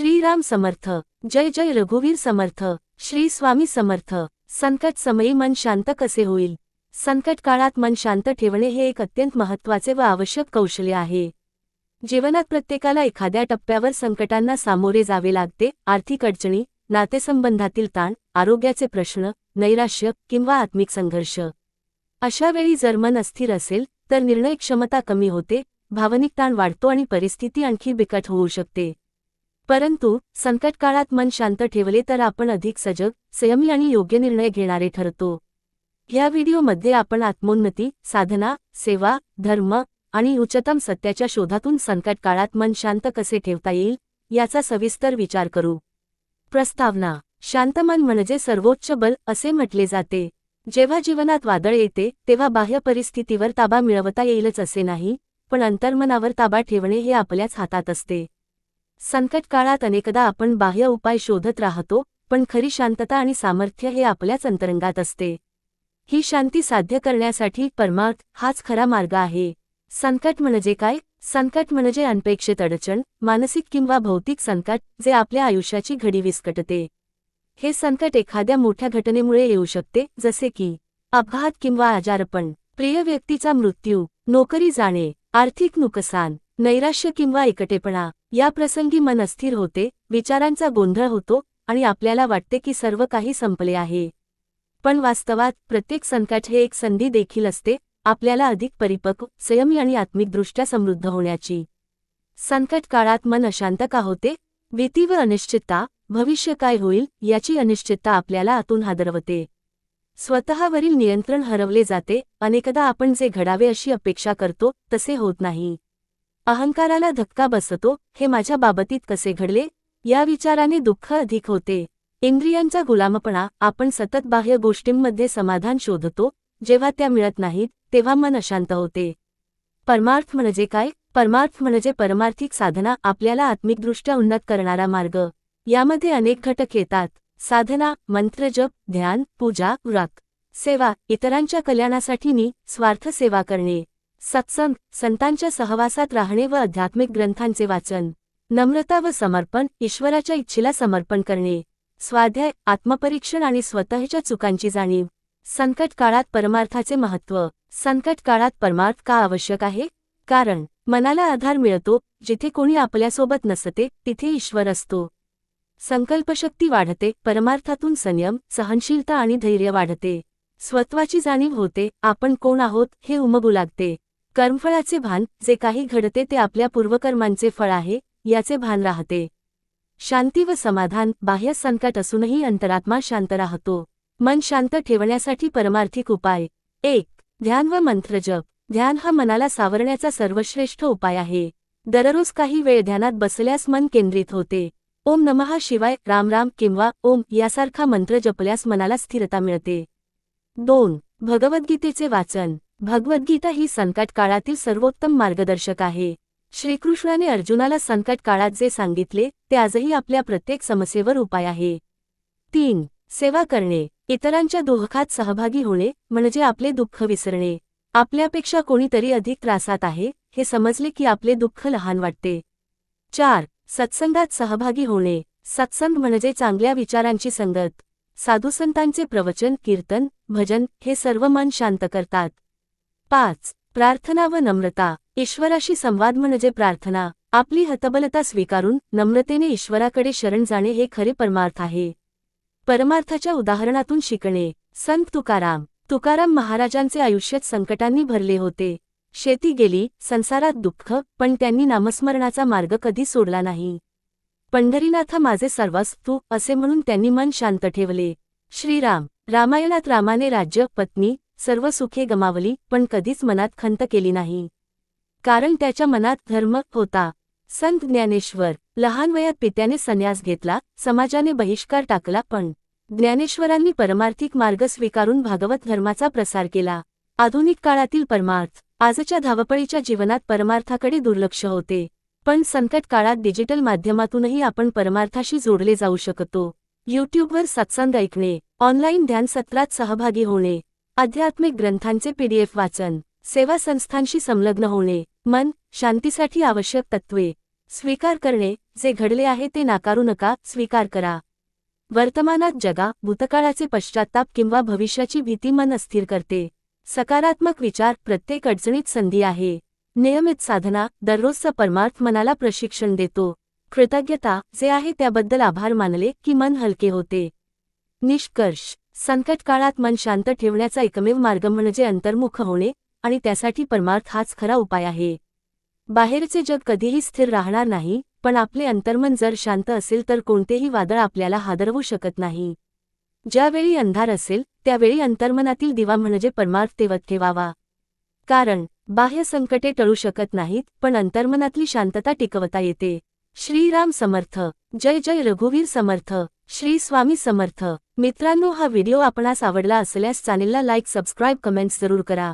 श्रीराम समर्थ जय जय रघुवीर समर्थ श्री स्वामी समर्थ. संकट समयी मन शांत कसे होईल? संकट काळात मन शांत ठेवणे हे एक अत्यंत महत्त्वाचे व आवश्यक कौशल्य आहे. जीवनात प्रत्येकाला एखाद्या टप्प्यावर संकटांना सामोरे जावे लागते आर्थिक अडचणी नातेसंबंधातील ताण आरोग्याचे प्रश्न नैराश्य किंवा आत्मिक संघर्ष. अशावेळी जर मन अस्थिर असेल तर निर्णय क्षमता कमी होते भावनिक ताण वाढतो आणि परिस्थिती आणखी बिकट होऊ शकते. परंतु संकटकाळात मन शांत ठेवले तर आपण अधिक सजग संयमी आणि योग्य निर्णय घेणारे ठरतो. ह्या व्हिडिओमध्ये आपण आत्मोन्नती साधना सेवा धर्म आणि उच्चतम सत्याच्या शोधातून संकटकाळात मन शांत कसे ठेवता येईल याचा सविस्तर विचार करू. प्रस्तावना शांत मन म्हणजे सर्वोच्च बल असे म्हटले जाते. जेव्हा जीवनात वादळ येते तेव्हा बाह्य परिस्थितीवर ताबा मिळवता येईलच असे नाही पण अंतर्मनावर ताबा ठेवणे हे आपल्याच हातात असते. संकट काळात अनेकदा आपण बाह्य उपाय शोधत राहतो पण खरी शांतता आणि सामर्थ्य हे आपल्याच अंतरंगात असते. ही शांती साध्य करण्यासाठी परमार्थ हाच खरा मार्ग आहे. संकट म्हणजे काय? संकट म्हणजे अनपेक्षित अडचण मानसिक किंवा भौतिक संकट जे आपल्या आयुष्याची घडी विस्कटते. हे संकट एखाद्या मोठ्या घटनेमुळे येऊ शकते जसे की अपघात किंवा आजारपण. प्रिय व्यक्तीचा मृत्यू नोकरी जाणे आर्थिक नुकसान नैराश्य किंवा एकटेपणा या प्रसंगी मन अस्थिर होते विचारांचा गोंधळ होतो आणि आपल्याला वाटते की सर्व काही संपले आहे. पण वास्तवात प्रत्येक संकट हे एक संधी देखील असते आपल्याला अधिक परिपक्व संयमी आणि आत्मिकदृष्ट्या समृद्ध होण्याची. संकट काळात मन अशांत का होते? भीती व अनिश्चितता भविष्य काय होईल याची अनिश्चितता आपल्याला आतून हादरवते. स्वतःवरील नियंत्रण हरवले जाते अनेकदा आपण जे घडावे अशी अपेक्षा करतो तसे होत नाही. अहंकाराला धक्का बसतो हे माझ्या बाबतीत कसे घडले? या विचाराने दुःख अधिक होते. इंद्रियांचा गुलामपणा आपण सतत बाह्य गोष्टींमध्ये समाधान शोधतो जेव्हा त्या मिळत नाहीत तेव्हा मन अशांत होते. परमार्थ म्हणजे काय? परमार्थ म्हणजे परमार्थिक साधना आपल्याला आत्मिकदृष्ट्या उन्नत करणारा मार्ग. यामध्ये अनेक घटक येतात. साधना मंत्रजप ध्यान पूजा व्रत सेवा इतरांच्या कल्याणासाठी नि स्वार्थ सेवा करणे. सत्संग संतांच्या सहवासात राहणे व आध्यात्मिक ग्रंथांचे वाचन. नम्रता व समर्पण ईश्वराच्या इच्छेला समर्पण करणे. स्वाध्याय आत्मपरीक्षण आणि स्वतःच्या चुकांची जाणीव. संकट काळात परमार्थाचे महत्त्व. संकट काळात परमार्थ का आवश्यक आहे? कारण मनाला आधार मिळतो जिथे कोणी आपल्यासोबत नसते तिथे ईश्वर असतो. संकल्पशक्ती वाढते परमार्थातून संयम सहनशीलता आणि धैर्य वाढते. स्वत्वाची जाणीव होते आपण कोण आहोत हे उमगू लागते. कर्मफळाचे भान जे काही घडते ते आपल्या पूर्वकर्मांचे फळ आहे याचे भान राहते. शांती व समाधान बाह्य संकट असूनही अंतरात्मा शांत राहतो. मन शांत ठेवण्यासाठी परमार्थिक उपाय. एक ध्यान व मंत्रजप ध्यान हा मनाला सावरण्याचा सर्वश्रेष्ठ उपाय आहे. दररोज काही वेळ ध्यानात बसल्यास मन केंद्रित होते. ओम नमहा शिवाय राम राम किंवा ओम यासारखा मंत्र जपल्यास मनाला स्थिरता मिळते. दोन भगवद्गीतेचे वाचन. भगवद्गीता ही संकट काळातील सर्वोत्तम मार्गदर्शक आहे. श्रीकृष्णाने अर्जुनाला संकट काळात जे सांगितले ते आजही आपल्या प्रत्येक समस्येवर उपाय आहे. तीन सेवा करणे. इतरांच्या दुःखात सहभागी होणे म्हणजे आपले दुःख विसरणे. आपल्यापेक्षा कोणीतरी अधिक त्रासात आहे हे समजले की आपले दुःख लहान वाटते. चार सत्संगात सहभागी होणे. सत्संग म्हणजे चांगल्या विचारांची संगत. साधुसंतांचे प्रवचन कीर्तन भजन हे सर्व मन शांत करतात. पाच प्रार्थना व नम्रता. ईश्वराशी संवाद म्हणजे प्रार्थना. आपली हतबलता स्वीकारून नम्रतेने ईश्वराकडे शरण जाणे हे खरे परमार्थ आहे. परमार्थाच्या उदाहरणातून शिकणे. संत तुकाराम. तुकाराम महाराजांचे आयुष्यात संकटांनी भरले होते. शेती गेली संसारात दुःख पण त्यांनी नामस्मरणाचा मार्ग कधी सोडला नाही. पंढरीनाथ माझे सर्वस्तू असे म्हणून त्यांनी मन शांत ठेवले. श्रीराम. रामायणात रामाने राज्य पत्नी सर्व सुखे गमावली पण कधीच मनात खंत केली नाही. कारण त्याच्या मनात धर्म होता. संत ज्ञानेश्वर लहान वयात पित्याने संन्यास घेतला समाजाने बहिष्कार टाकला पण ज्ञानेश्वरांनी परमार्थिक मार्ग स्वीकारून भागवत धर्माचा प्रसार केला. आधुनिक काळातील परमार्थ आजच्या धावपळीच्या जीवनात परमार्थाकडे दुर्लक्ष होते. पण संकट काळात डिजिटल माध्यमातूनही आपण परमार्थाशी जोडले जाऊ शकतो. यूट्यूबवर सत्संग ऐकणे ऑनलाईन ध्यानसत्रात सहभागी होणे आध्यात्मिक ग्रंथांचे पीडीएफ वाचन सेवा संस्थांशी संलग्न होणे मन शांतीसाठी आवश्यक तत्त्वे स्वीकार करणे जे घडले आहे ते नाकारू नका स्वीकार करा. वर्तमानात जगा भूतकाळाचे पश्चात्ताप किंवा भविष्याची भीती मन अस्थिर करते. सकारात्मक विचार प्रत्येक अडचणीत संधी आहे. नियमित साधना दररोजचा परमार्थ मनाला प्रशिक्षण देतो. कृतज्ञता जे आहे त्याबद्दल आभार मानले की मन हलके होते. निष्कर्ष संकट काळात मन शांत ठेवण्याचा एकमेव मार्ग म्हणजे अंतर्मुख होणे आणि त्यासाठी परमार्थ हाच खरा उपाय आहे. बाहेरचे जग कधीही स्थिर राहणार नाही पण आपले अंतर्मन जर शांत असेल तर कोणतेही वादळ आपल्याला हादरवू शकत नाही. ज्यावेळी अंधार असेल त्यावेळी अंतर्मनातील दिवा म्हणजे परमार्थ तेवत ठेवावा. कारण बाह्य संकटे टळू शकत नाहीत पण अंतर्मनातली शांतता टिकवता येते. श्रीराम समर्थ. जय जय रघुवीर समर्थ. श्री स्वामी समर्थ. मित्रांनो हा व्हिडिओ आपणास आवडला असल्यास चॅनेलला लाईक सबस्क्राईब कमेंट्स जरूर करा.